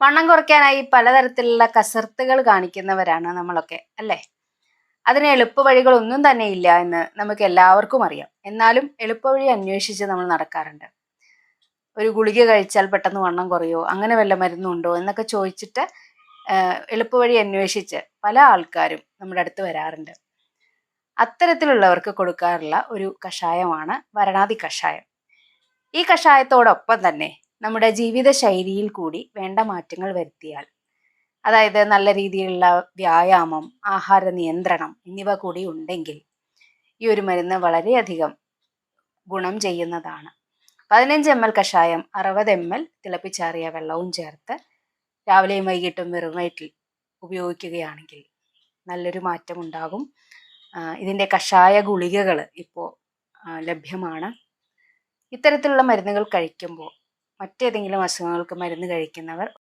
വണ്ണം കുറയ്ക്കാനായി പലതരത്തിലുള്ള കസർത്തുകൾ കാണിക്കുന്നവരാണ് നമ്മളൊക്കെ അല്ലേ? അതിന് എളുപ്പവഴികളൊന്നും തന്നെ ഇല്ല എന്ന് നമുക്ക് എല്ലാവർക്കും അറിയാം. എന്നാലും എളുപ്പവഴി അന്വേഷിച്ച് നമ്മൾ നടക്കാറുണ്ട്. ഒരു ഗുളിക കഴിച്ചാൽ പെട്ടെന്ന് വണ്ണം കുറയോ അങ്ങനെ വല്ല മരുന്നുണ്ടോ എന്നൊക്കെ ചോദിച്ചിട്ട് എളുപ്പവഴി അന്വേഷിച്ച് പല ആൾക്കാരും നമ്മുടെ അടുത്ത് വരാറുണ്ട്. അത്തരത്തിലുള്ളവർക്ക് കൊടുക്കാറുള്ള ഒരു കഷായമാണ് വരണാതി കഷായം. ഈ കഷായത്തോടൊപ്പം തന്നെ നമ്മുടെ ജീവിത ശൈലിയിൽ കൂടി വേണ്ട മാറ്റങ്ങൾ വരുത്തിയാൽ. അതായത് നല്ല രീതിയിലുള്ള വ്യായാമം ആഹാര നിയന്ത്രണം എന്നിവ കൂടി ഉണ്ടെങ്കിൽ ഈ ഒരു മരുന്ന് വളരെയധികം ഗുണം ചെയ്യുന്നതാണ്. പതിനഞ്ച് എം എൽ കഷായം അറുപത് എം എൽ തിളപ്പിച്ചാറിയ വെള്ളവും ചേർത്ത് രാവിലെയും വൈകിട്ടും വെറും വയറ്റിൽ ഉപയോഗിക്കുകയാണെങ്കിൽ നല്ലൊരു മാറ്റം ഉണ്ടാകും ആ, ഇതിന്റെ കഷായ ഗുളികകൾ ഇപ്പോൾ ലഭ്യമാണ്. ഇത്തരത്തിലുള്ള മരുന്നുകൾ കഴിക്കുമ്പോൾ മറ്റേതെങ്കിലും അസുഖങ്ങൾക്ക് മരുന്ന് കഴിക്കുന്നവർ